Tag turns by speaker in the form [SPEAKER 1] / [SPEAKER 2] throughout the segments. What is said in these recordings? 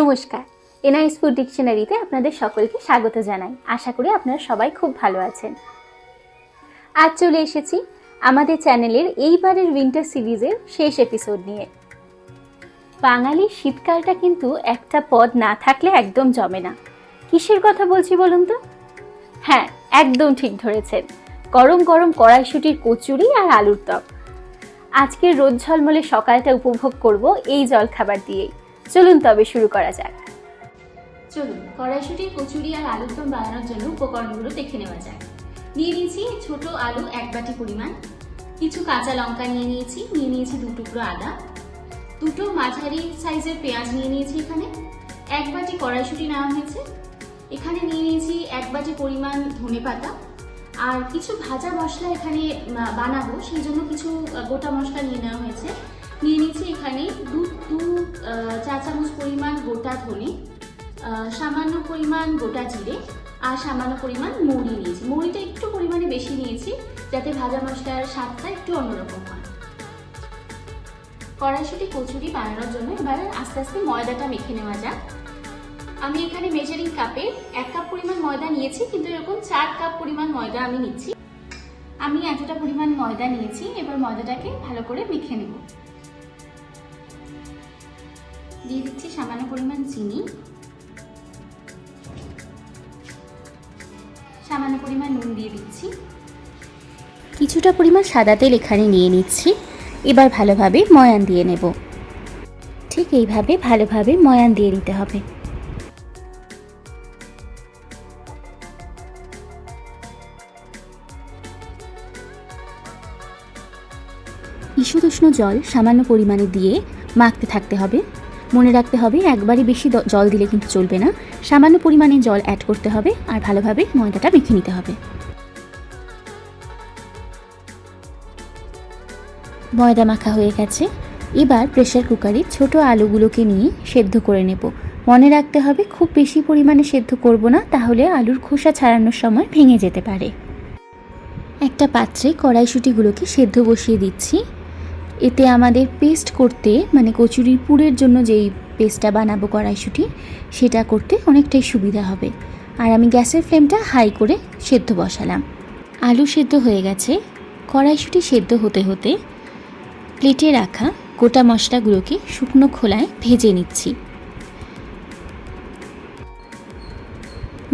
[SPEAKER 1] নমস্কার। NIS food ডিকশনারিতে আপনাদের সকলকে স্বাগত জানাই। আশা করি আপনারা সবাই খুব ভালো আছেন। আজ চলে এসেছি আমাদের চ্যানেলের এইবারের উইন্টার সিরিজের শেষ এপিসোড নিয়ে। বাঙালির শীতকালটা কিন্তু একটা পদ না থাকলে একদম জমে না। কিসের কথা বলছি বলুন তো? হ্যাঁ একদম ঠিক ধরেছেন। গরম গরম কড়াইশুটির কচুরি আর আলুর টক আজকের রোদ ঝলমলে সকালটা উপভোগ করব এই জলখাবার দিয়েই। চলুন তবে শুরু করা যাক। চলুন কড়াইশুটির কচুরি আর আলুর দম বানানোর জন্য উপকরণগুলো দেখে নেওয়া যাক। নিয়ে নিয়েছি ছোট আলু এক বাটি পরিমাণ। কিছু কাঁচা লঙ্কা নিয়ে নিয়েছি নিয়ে নিয়েছি দু টুকরো আদা। দুটো মাঝারি সাইজের পেঁয়াজ নিয়ে নিয়েছি এখানে। এক বাটি কড়াইশুটি নেওয়া হয়েছে। এখানে নিয়ে নিয়েছি এক বাটি পরিমাণ ধনে পাতা। আর কিছু ভাজা মশলা এখানে বানাবো, সেই জন্য কিছু গোটা মশলা নিয়ে নেওয়া হয়েছে। নিয়ে নিয়েছি এখানে। দু দু চা চামচ পরিমাণ গোটা ধনে সামান্য পরিমাণ গোটা জিরে আর সামান্য পরিমাণ মৌরি নিয়েছি। মৌরিটা একটু পরিমাণে বেশি নিয়েছি যাতে ভাজা মশলার স্বাদটা একটু অন্যরকম হয়। কড়াইশুটি কচুরি বানানোর জন্য এবার আস্তে আস্তে ময়দাটা মেখে নেওয়া যাক। আমি এখানে মেজারিং কাপে এক কাপ পরিমাণ ময়দা নিয়েছি, কিন্তু এরকম চার কাপ পরিমাণ ময়দা আমি নিচ্ছি। আমি এতটা পরিমাণ ময়দা নিয়েছি, এবার ময়দাটাকে ভালো করে মেখে নেব। দিয়ে দিচ্ছি সামান্য পরিমাণ চিনি। সামান্য পরিমাণ নুন দিয়ে দিচ্ছি। কিছুটা পরিমাণ সাদা তেল এখানে নিয়ে নিচ্ছি। এবার ভালোভাবে ময়ান দিয়ে নেব। ঠিক এইভাবে ভালোভাবে ময়ান দিয়ে নিতে হবে। ঈষদুষ্ণ জল সামান্য পরিমাণে দিয়ে মাখতে থাকতে হবে। মনে রাখতে হবে, একবারই বেশি জল দিলে কিন্তু চলবে না। সামান্য পরিমাণে জল অ্যাড করতে হবে আর ভালোভাবে ময়দাটা মেখে নিতে হবে। ময়দা মাখা হয়ে গেছে। এবার প্রেশার কুকারে ছোট আলুগুলোকে নিয়ে সেদ্ধ করে নেব। মনে রাখতে হবে, খুব বেশি পরিমাণে সেদ্ধ করব না, তাহলে আলুর খোসা ছাড়ানোর সময় ভেঙে যেতে পারে। একটা পাত্রে কড়াইশুটিগুলোকে সেদ্ধ বসিয়ে দিচ্ছি। এতে আমাদের পেস্ট করতে মানে কচুরির পুরের জন্য যেই পেস্টটা বানাবো কড়াইশুটি, সেটা করতে অনেকটাই সুবিধা হবে। আর আমি গ্যাসের ফ্লেমটা হাই করে সেদ্ধ বসালাম। আলু সেদ্ধ হয়ে গেছে। কড়াইশুটি সেদ্ধ হতে হতে প্লেটে রাখা গোটা মশলাগুলোকে শুকনো খোলায় ভেজে নিচ্ছি।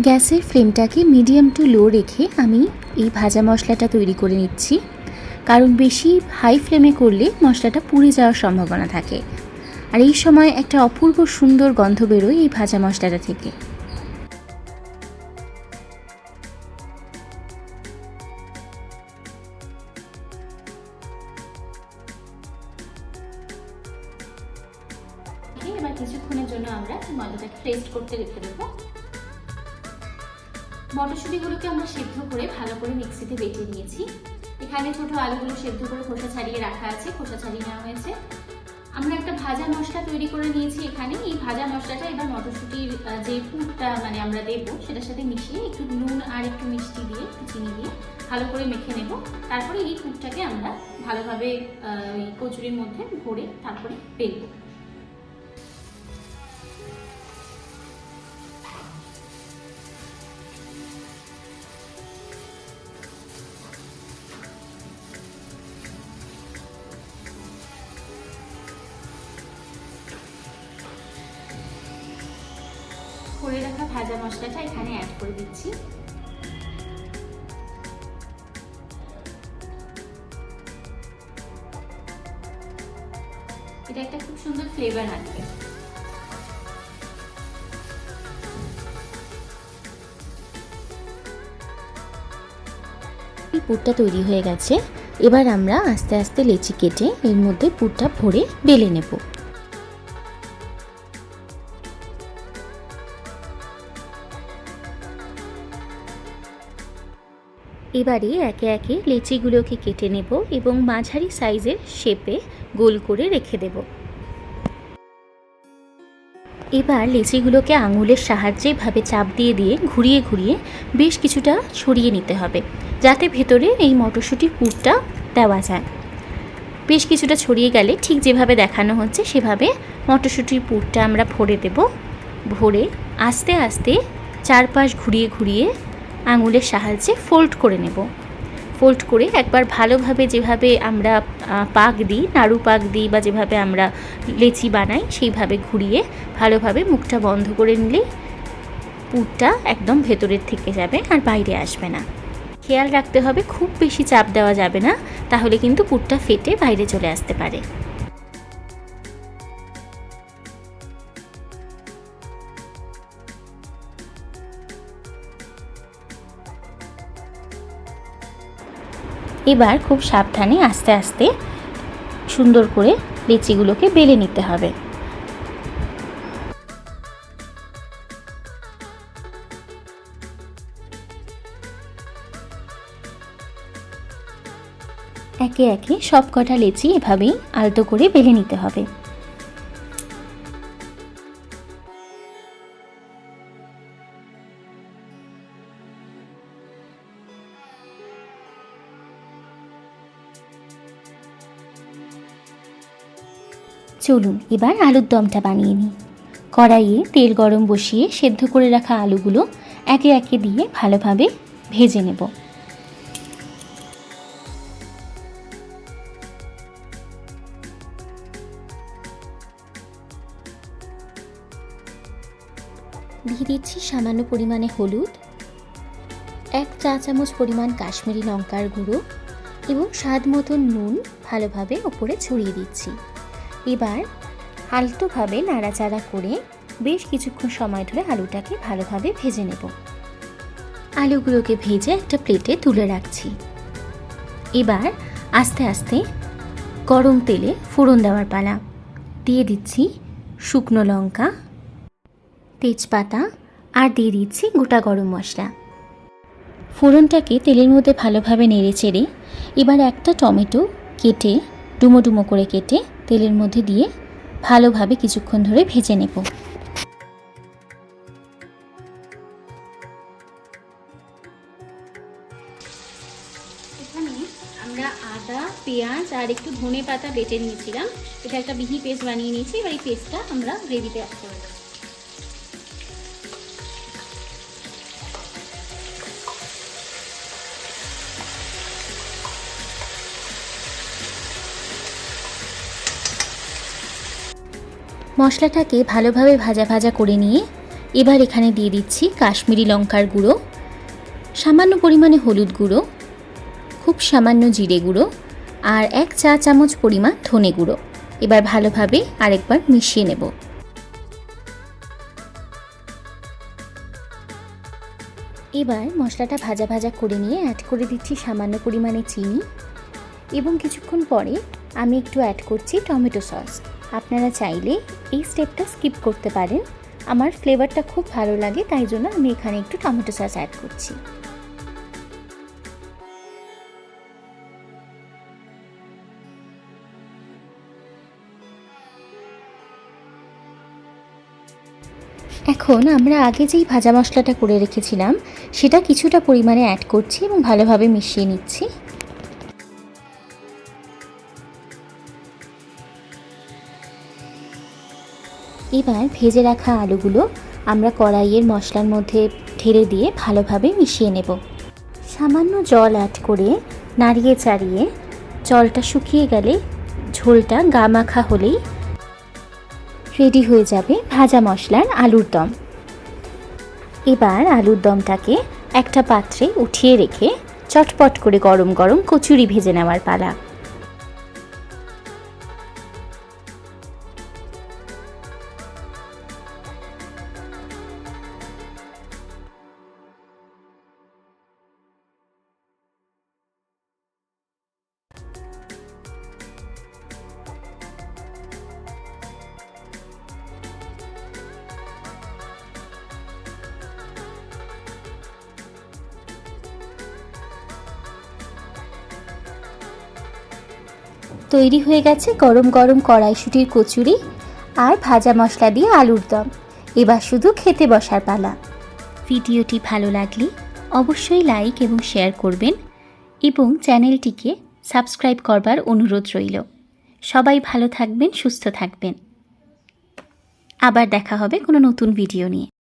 [SPEAKER 1] গ্যাসের ফ্লেমটাকে মিডিয়াম টু লো রেখে আমি এই ভাজা মশলাটা তৈরি করে নিচ্ছি। কারণ বেশি হাই ফ্লেমে করলে মশলাটা পুড়ে যাওয়ার সম্ভাবনা থাকে। আর এই সময় একটা অপূর্ব সুন্দর গন্ধ বেরোয় এই ভাজা মশলাটা থেকে। এবার কিছুক্ষণের জন্য আমরা ময়দাটাকে পেস্ট করতে রেখে দেবো। মটরশুঁটিগুলোকে আমরা সেদ্ধ করে ভালো করে মিক্সিতে বেটে নিয়েছি। এখানে ছোট আলুগুলো সেদ্ধ করে খোসা ছাড়িয়ে রাখা আছে, খোসা ছাড়িয়ে নেওয়া হয়েছে। আমরা একটা ভাজা মশলা তৈরি করে নিয়েছি এখানে। এই ভাজা মশলাটা এবার মটরশুঁটির যে পুরটা মানে আমরা দেব, সেটার সাথে মিশিয়ে একটু নুন আর একটু মিষ্টি দিয়ে, একটু চিনি দিয়ে ভালো করে মেখে নেব। তারপরে এই পুরটাকে আমরা ভালোভাবে কচুরির মধ্যে ভরে তারপরে বেলবো। ভাজা মশলাটা এখানে অ্যাড করে দিচ্ছি। এটা একটা খুব সুন্দর ফ্লেভার আনবে পুরটা তৈরি হয়ে গেছে। এবার আমরা আস্তে আস্তে লেচি কেটে এর মধ্যে পুরটা ভরে বেলে নেব। এবারে একে একে লেচিগুলোকে কেটে নেব এবং মাঝারি সাইজের শেপে গোল করে রেখে দেব। এবার লেচিগুলোকে আঙুলের সাহায্যে ভাবে চাপ দিয়ে দিয়ে ঘুরিয়ে ঘুরিয়ে বেশ কিছুটা ছড়িয়ে নিতে হবে, যাতে ভেতরে এই মটরশুঁটির পুরটা দেওয়া যায়। বেশ কিছুটা ছড়িয়ে গেলে ঠিক যেভাবে দেখানো হচ্ছে সেভাবে মটরশুঁটির পুরটা আমরা ভরে দেব। ভরে আস্তে আস্তে চারপাশ ঘুরিয়ে ঘুরিয়ে আঙুলের সাহায্যে ফোল্ড করে নেব। ফোল্ড করে একবার ভালোভাবে যেভাবে আমরা পাক দিই, নাড়ু পাক দিই বা যেভাবে আমরা লেচি বানাই সেইভাবে ঘুরিয়ে ভালোভাবে মুখটা বন্ধ করে নিলেই পুরটা একদম ভেতরের থেকে যাবে আর বাইরে আসবে না। খেয়াল রাখতে হবে খুব বেশি চাপ দেওয়া যাবে না, তাহলে কিন্তু পুরটা ফেটে বাইরে চলে আসতে পারে। এবার খুব সাবধানে আস্তে আস্তে সুন্দর করে লিচিগুলোকে বেলে নিতে হবে। একে একে সব কটা লেচি এভাবেই আলতো করে বেলে নিতে হবে। চলুন, এবার আলুর দমটা বানিয়ে নিই। কড়াইয়ে তেল গরম বসিয়ে সেদ্ধ করে রাখা আলুগুলো একে একে দিয়ে ভালোভাবে ভেজে নেব। দিয়ে দিচ্ছি সামান্য পরিমাণে হলুদ, এক চা চামচ পরিমাণ কাশ্মীরি লঙ্কার গুঁড়ো এবং স্বাদ মতন নুন ভালোভাবে ওপরে ছড়িয়ে দিচ্ছি। এবার আলতোভাবে নাড়াচাড়া করে বেশ কিছুক্ষণ সময় ধরে আলুটাকে ভালোভাবে ভেজে নেব। আলুগুলোকে ভেজে একটা প্লেটে তুলে রাখছি। এবার আস্তে আস্তে গরম তেলে ফোড়ন দেওয়ার পালা। দিয়ে দিচ্ছি শুকনো লঙ্কা, তেজপাতা আর দিয়ে দিচ্ছি গোটা গরম মশলা। ফোড়নটাকে তেলের মধ্যে ভালোভাবে নেড়ে চেড়ে এবার একটা টমেটো কেটে ডুমো ডুমো করে কেটে তেলের মধ্যে দিয়ে ভালোভাবে কিছুক্ষণ ধরে ভেজে নেব। আমরা আদা, পেঁয়াজ আর একটু ধনে পাতা বেটে নিয়েছিলাম। এটা একটা বিহি পেস্ট বানিয়ে নিয়েছি। এবার এই পেস্টটা আমরা গ্রেভিতে অ্যাড করে দেবো মশলাটাকে ভালোভাবে ভাজা ভাজা করে নিয়ে এবার এখানে দিয়ে দিচ্ছি কাশ্মীরি লঙ্কার গুঁড়ো, সামান্য পরিমাণে হলুদ গুঁড়ো, খুব সামান্য জিরে গুঁড়ো আর এক চা চামচ পরিমাণ ধনে গুঁড়ো। এবার ভালোভাবে আরেকবার মিশিয়ে নেব। এবার মশলাটা ভাজা ভাজা করে নিয়ে অ্যাড করে দিচ্ছি সামান্য পরিমাণে চিনি এবং কিছুক্ষণ পরে আমি একটু অ্যাড করছি টমেটো সস আপনারা চাইলে এই স্টেপটা স্কিপ করতে পারেন। আমার ফ্লেভারটা খুব ভালো লাগে, তাই জন্য আমি এখানে একটু টমেটো সস অ্যাড করছি। এখন আমরা আগে যেই ভাজা মশলাটা করে রেখেছিলাম, সেটা কিছুটা পরিমাণে অ্যাড করছি এবং ভালোভাবে মিশিয়ে নিচ্ছি। এবার ভেজে রাখা আলুগুলো আমরা কড়াইয়ের মশলার মধ্যে ঢেলে দিয়ে ভালোভাবে মিশিয়ে নেব। সামান্য জল অ্যাড করে নাড়িয়ে চাড়িয়ে জলটা শুকিয়ে গেলে ঝোলটা গা মাখা হলেই রেডি হয়ে যাবে ভাজা মশলার আলুর দম। এবার আলুর দমটাকে একটা পাত্রে উঠিয়ে রেখে চটপট করে গরম গরম কচুরি ভেজে নেওয়ার পালা। তৈরি হয়ে গেছে গরম গরম কড়াইশুটির কচুরি আর ভাজা মশলা দিয়ে আলুর দম। এবার শুধু খেতে বসার পালা। ভিডিওটি ভালো লাগলে অবশ্যই লাইক এবং শেয়ার করবেন এবং চ্যানেলটিকে সাবস্ক্রাইব করবার অনুরোধ রইল। সবাই ভালো থাকবেন, সুস্থ থাকবেন। আবার দেখা হবে কোনো নতুন ভিডিও নিয়ে।